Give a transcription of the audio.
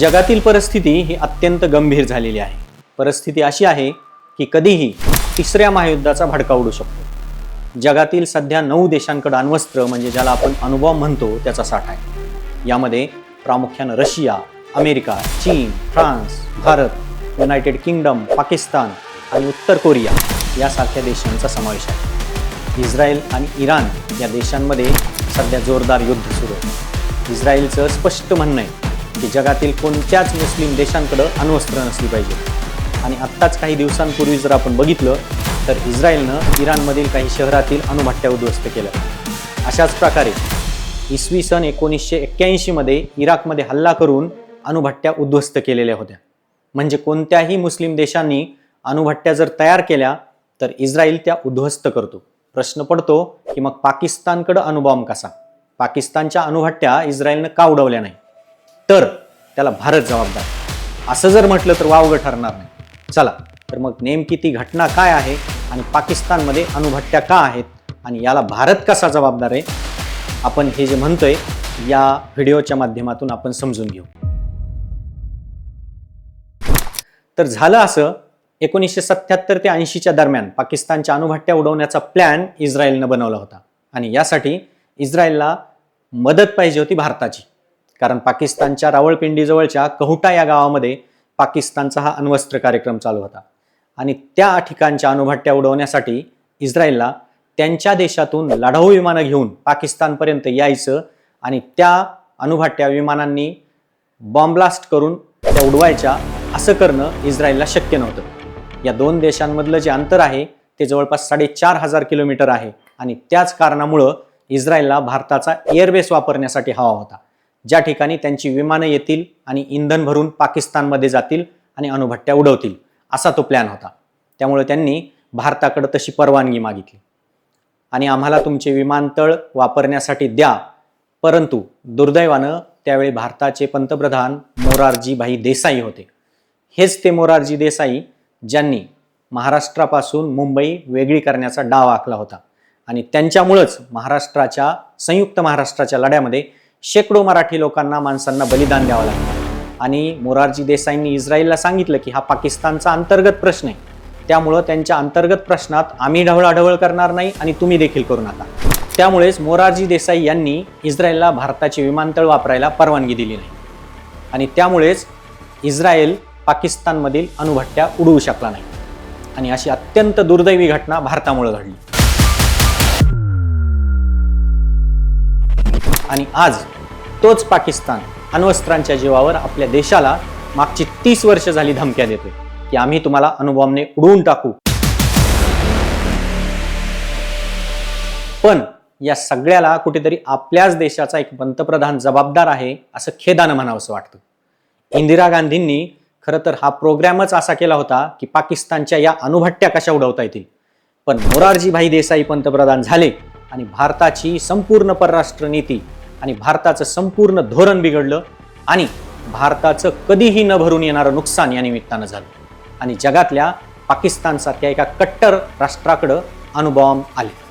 जगातील परिस्थिती ही अत्यंत गंभीर झालेली आहे. परिस्थिती अशी आहे की कधीही तिसऱ्या महायुद्धाचा भडका उडू शकतो. जगातील सध्या नऊ देशांकडे अण्वस्त्र म्हणजे ज्याला आपण अनुभव म्हणतो त्याचा साठा आहे. यामध्ये प्रामुख्यानं रशिया अमेरिका चीन France Bharat United Kingdom Pakistan आणि उत्तर कोरिया यासारख्या देशांचा समावेश आहे. इस्रायल आणि इराण या देशांमध्ये सध्या जोरदार युद्ध सुरू आहे. इस्रायलचं स्पष्ट म्हणणं आहे की जगातील कोणत्याच मुस्लिम देशांकडं अण्वस्त्र नसली पाहिजे. आणि आत्ताच काही दिवसांपूर्वी जर आपण बघितलं तर इस्रायलनं इराणमधील काही शहरातील अणुभट्ट्या उद्ध्वस्त केल्या. अशाच प्रकारे इसवी सन एकोणीसशे एक्क्याऐंशीमध्ये इराकमध्ये हल्ला करून अणुभट्ट्या उद्ध्वस्त केलेल्या होत्या. म्हणजे कोणत्याही मुस्लिम देशांनी अणुभट्ट्या जर तयार केल्या तर इस्रायल त्या उद्ध्वस्त करतो. प्रश्न पडतो की मग पाकिस्तानकडं अणुबॉम्ब कसा? पाकिस्तानच्या अणुभट्ट्या इस्रायलनं का उडवल्या नाही तर त्याला भारत जबाबदार. असं जर म्हटलं तर वावगं ठरणार नाही. चला तर मग नेमकी ती घटना काय आहे आणि पाकिस्तानमध्ये अणुभट्ट्या का आहेत आणि याला भारत कसा जबाबदार आहे आपण हे जे म्हणतोय या व्हिडिओच्या माध्यमातून आपण समजून घेऊ. तर झालं असं एकोणीसशे सत्याहत्तर ते ऐंशीच्या दरम्यान पाकिस्तानच्या अणुभट्ट्या उडवण्याचा प्लॅन इस्रायलनं बनवला होता. आणि यासाठी इस्रायलला मदत पाहिजे होती भारताची. कारण पाकिस्तानच्या रावळपिंडीजवळच्या कहुटा या गावामध्ये पाकिस्तानचा हा अण्वस्त्र कार्यक्रम चालू होता. आणि त्या ठिकाणच्या अणुभट्ट्या उडवण्यासाठी इस्रायलला त्यांच्या देशातून लढाऊ विमानं घेऊन पाकिस्तानपर्यंत यायचं आणि त्या अणुभट्ट्या विमानांनी बॉम्ब्लास्ट करून त्या उडवायच्या असं करणं इस्रायलला शक्य नव्हतं. या दोन देशांमधलं जे अंतर आहे ते जवळपास साडेचार हजार किलोमीटर आहे. आणि त्याच कारणामुळं इस्रायलला भारताचा एअरबेस वापरण्यासाठी हवा होता. ज्या ठिकाणी त्यांची विमानं येतील आणि इंधन भरून पाकिस्तानमध्ये जातील आणि अणुभट्ट्या उडवतील असा तो प्लॅन होता. त्यामुळे त्यांनी भारताकडे तशी परवानगी मागितली. आणि आम्हाला तुमचे विमानतळ वापरण्यासाठी द्या परंतु दुर्दैवानं त्यावेळी भारताचे पंतप्रधान मोरारजीभाई देसाई होते. हेच ते मोरारजी देसाई ज्यांनी महाराष्ट्रापासून मुंबई वेगळी करण्याचा डाव आखला होता. आणि त्यांच्यामुळंच महाराष्ट्राच्या संयुक्त महाराष्ट्राच्या लढ्यामध्ये शेकडो मराठी लोकांना माणसांना बलिदान द्यावं लागलं आणि मोरारजी देसाईंनी इस्रायलला सांगितलं की हा पाकिस्तानचा अंतर्गत प्रश्न आहे. त्यामुळं त्यांच्या अंतर्गत प्रश्नात आम्ही ढवळाढवळ करणार नाही आणि तुम्ही देखील करू नका. त्यामुळेच मोरारजी देसाई यांनी इस्रायलला भारताचे विमानतळ वापरायला परवानगी दिली नाही. आणि त्यामुळेच इस्रायल पाकिस्तानमधील अणुभट्ट्या उडवू शकला नाही. आणि अशी अत्यंत दुर्दैवी घटना भारतामुळे घडली. आणि आज तोच पाकिस्तान अण्वस्त्रांच्या जीवावर आपल्या देशाला मागची तीस वर्ष झाली धमक्या देतोय की आम्ही तुम्हाला अणुबॉम्बने उडवून टाकू. पण या सगळ्याला कुठेतरी आपल्याच देशाचा एक पंतप्रधान जबाबदार आहे असं खेदानं म्हणावंसं वाटतं. इंदिरा गांधींनी खरं तर हा प्रोग्रामच असा केला होता की पाकिस्तानच्या या अणुभट्ट्या कशा उडवता येतील. पण मोरारजीभाई देसाई पंतप्रधान झाले आणि भारताची संपूर्ण परराष्ट्र नीती आणि भारताचं संपूर्ण धोरण बिघडलं आणि भारताचं कधीही न भरून येणारं नुकसान या निमित्तानं झालं. आणि जगातल्या पाकिस्तानसारख्या एका कट्टर राष्ट्राकडं अणुबॉम्ब आले.